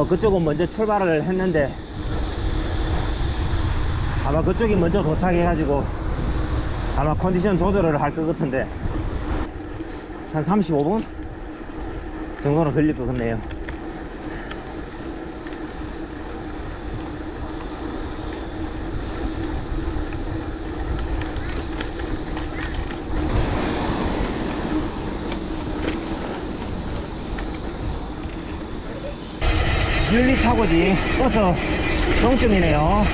어, 그쪽은 먼저 출발을 했는데 아마 그쪽이 먼저 도착해가지고 아마 컨디션 조절을 할 것 같은데 한 35분 정도는 걸릴 것 같네요. 윤리차고지 버스 정점이네요.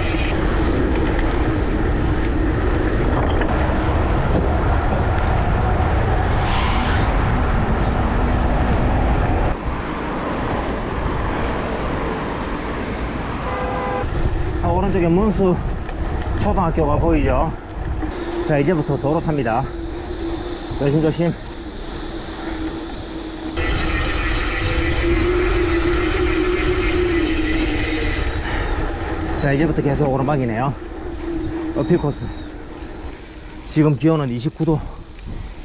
아, 오른쪽에 문수 초등학교가 보이죠? 자, 이제부터 도로 탑니다. 조심조심. 자, 이제부터 계속 오르막이네요. 어필 코스. 지금 기온은 29도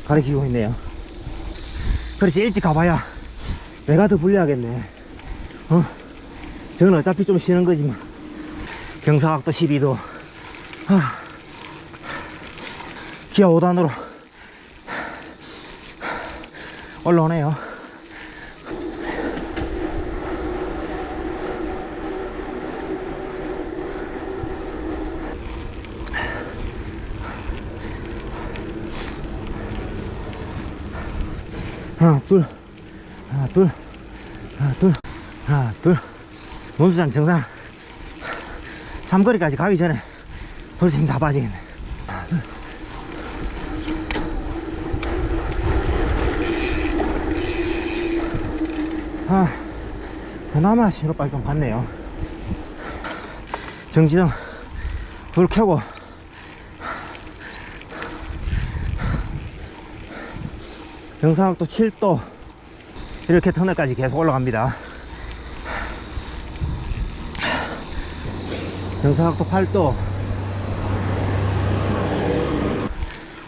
가리키고 있네요. 그렇지, 일찍 가봐야 내가 더 불리하겠네. 어? 저는 어차피 좀 쉬는 거지만. 경사각도 12도. 아. 기아 5단으로 올라오네요. 하나, 둘, 하나, 둘, 하나, 둘, 하나, 둘. 문수장 정상. 삼거리까지 가기 전에 벌써 힘 다 빠지겠네. 하나, 둘. 아, 그나마 신호빨 좀 봤네요. 정지등 불 켜고 영상각도 7도 이렇게 터널까지 계속 올라갑니다. 영상각도 8도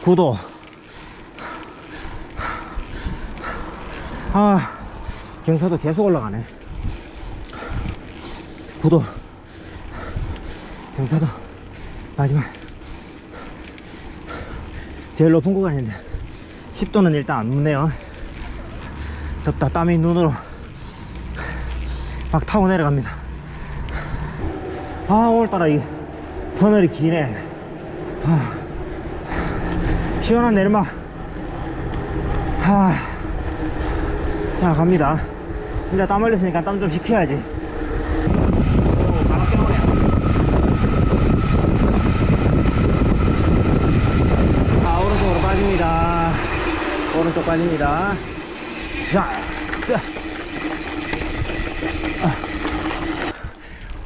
9도. 아 경사도 계속 올라가네. 9도. 경사도 마지막. 제일 높은 구간인데 10도는 일단 안 높네요. 덥다 땀이 눈으로 막 타고 내려갑니다. 아 오늘따라 이 터널이 기네. 아, 시원한 내리막. 아, 자 갑니다. 진짜 땀 흘렸으니까 땀 좀 식혀야지. 아 오른쪽으로 빠집니다 오른쪽 빠집니다 자, 자. 아.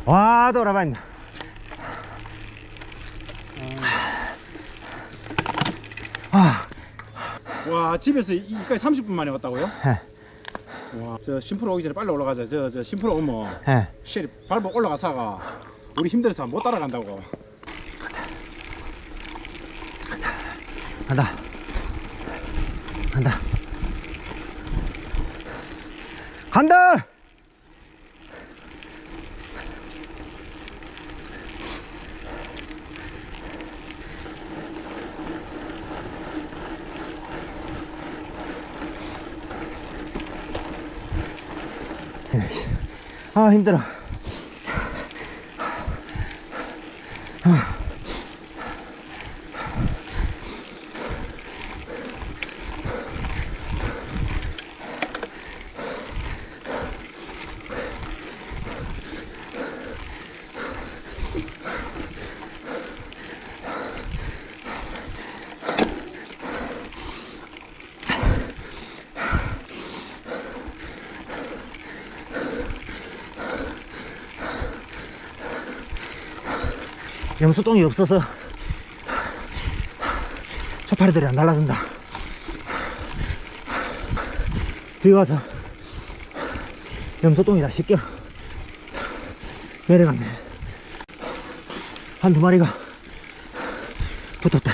와 돌아봤니다 아, 와 집에서 이까지 30분 만에 왔다고요? 예, 와, 저 심프로 오기 전에 빨리 올라가자. 저, 저 심프로 오면 예. 쉘이 밟아 올라가사가 우리 힘들어서 못 따라간다고. 간다 간다. 간다! 아 힘들어 염소똥이 없어서 초파리들이 안 날라든다. 비가 와서 염소똥이 다 씻겨 내려갔네. 한 두 마리가 붙었다.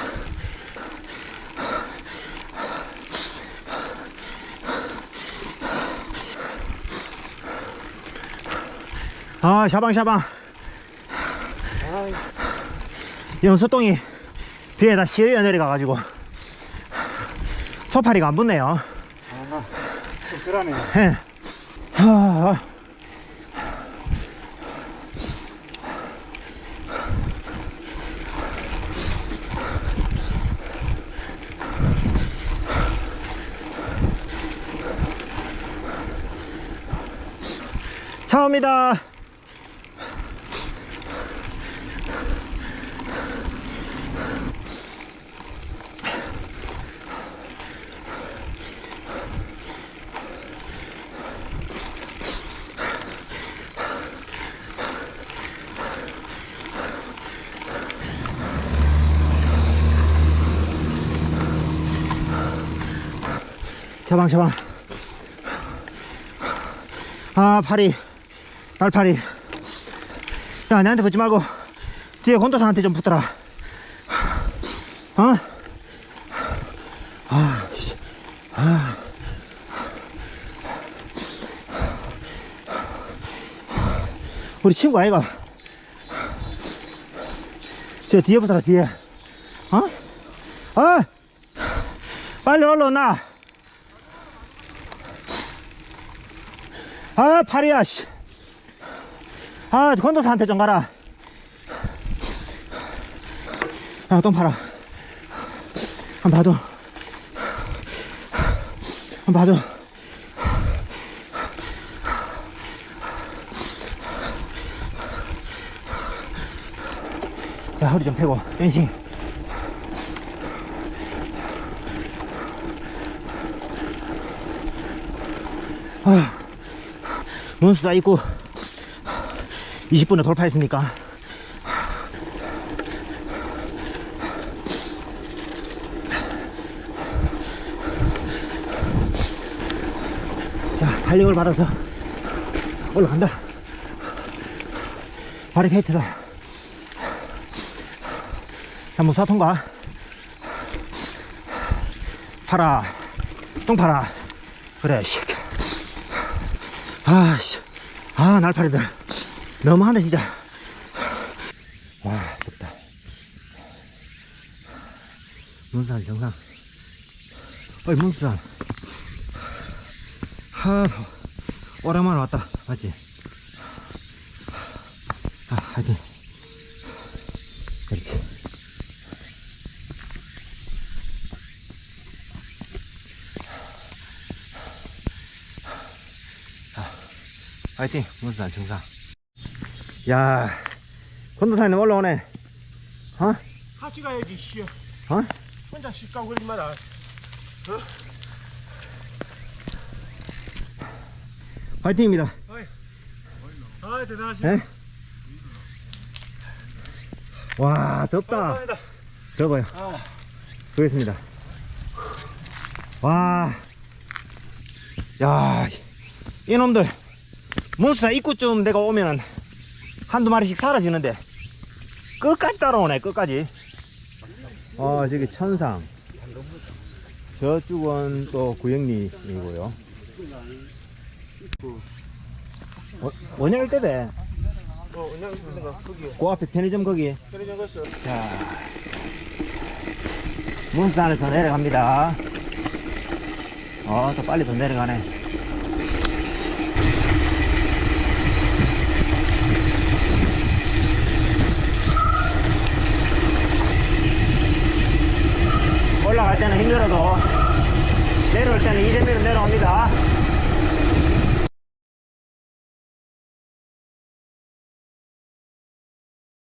아, 샤방샤방. 연수똥이 비에다 시리어 내려가가지고 소파리가 안 붙네요. 아, 좀 그러네. 예. 하, 차 옵니다. 샤방 샤방 아 파리 날파리 야 내한테 붙지 말고 뒤에 곤도산한테 좀 붙더라 어? 아, 씨. 아. 우리 친구 아이가 저 뒤에 붙어라 뒤에 어? 어? 빨리 올라오나 아 파리야 씨. 아 건도사한테 좀 가라. 야똥 팔아. 봐줘. 한번 봐줘. 자 허리 좀 펴고. 댄싱. 아 문수다 입구 20분에 돌파했습니까? 자, 탄력을 받아서 올라간다. 바리케이트다. 자, 무사 통과. 팔아. 똥 팔아. 그래, 씨. 아, 씨. 아, 날파리들. 너무하네, 진짜. 와, 덥다. 문산 정상. 어이, 문산. 하, 오랜만에 왔다. 맞지? 아, 하여튼. 화이팅! 문산 정상. 야, 건도산에 올라오네. 어? 같이 가야지, 씨. 어? 혼자 씨 까고 그러지 마라. 화이팅입니다. 아, 대단하시네. 예? 와, 덥다. 감사합니다. 더워요. 아, 수고했습니다. 와, 야, 이놈들, 몬스터 입구쯤 내가 오면은 한두 마리씩 사라지는데, 끝까지 따라오네, 끝까지. 아, 저기 천상. 저쪽은 또 구영리이고요. 원- 원양일 때대. 어, 거기. 그 앞에 편의점 거기. television 갔어. 자, 문산에서 내려갑니다. 어, 또 빨리 더 내려가네. 이대로 내려옵니다.